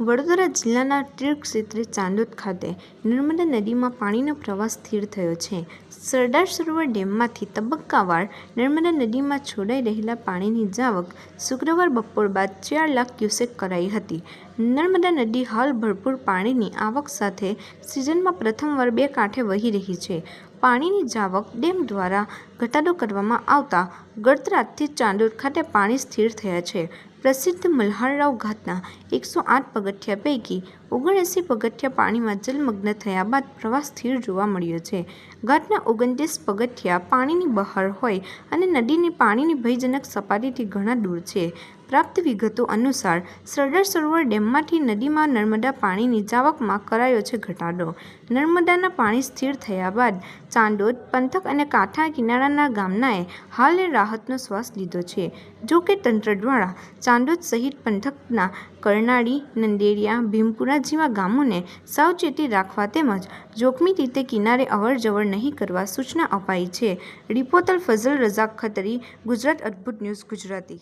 વડોદરા જિલ્લાના તીર્થ ક્ષેત્રે ચાંદોદ ખાતે નર્મદા નદીમાં પાણીનો પ્રવાહ સ્થિર થયો છે. સરદાર સરોવર ડેમમાંથી તબક્કાવાર નર્મદા નદીમાં છોડાઈ રહેલા પાણીની જાવક શુક્રવાર બપોર બાદ ચાર લાખ ક્યુસેક કરાઈ હતી. નર્મદા નદી હાલ ભરપૂર પાણીની આવક સાથે સિઝનમાં પ્રથમવાર બે કાંઠે વહી રહી છે. પાણીની જાવક ડેમ દ્વારા ઘટાડો કરવામાં આવતા ગત રાતથી ચાંદોદ ખાતે પાણી સ્થિર થયા છે. પ્રસિદ્ધ મલ્હારરાવ ઘાટના એકસો આઠ પગથિયા પૈકી ઓગણએંસી પગથિયા પાણીમાં જલમગ્ન થયા બાદ પ્રવાહ સ્થિર જોવા મળ્યો છે. ઘાટના ઓગણત્રીસ પગથિયા પાણીની બહાર હોય અને નદીની પાણીની ભયજનક સપાટીથી ઘણા દૂર છે. પ્રાપ્ત વિગતો અનુસાર, સરદાર સરોવર ડેમમાંથી નદીમાં નર્મદા પાણીની જાવકમાં કરાયો છે ઘટાડો. નર્મદાના પાણી સ્થિર થયા બાદ ચાંદોદ, પંથક અને કાંઠા કિનારાના ગામનાએ હાલ રાહતનો શ્વાસ લીધો છે. જો કે તંત્ર દ્વારા ચાંદોદ સહિત પંથકના કરનાળી નંદેડિયા ભીમપુરા જેવા ગામોને સાવચેતી રાખવા તેમજ જોખમી રીતે કિનારે અવરજવર નહીં કરવા સૂચના અપાઈ છે. Reporter Fazal Razak Khatri, Gujarat Adbhut news Gujarati.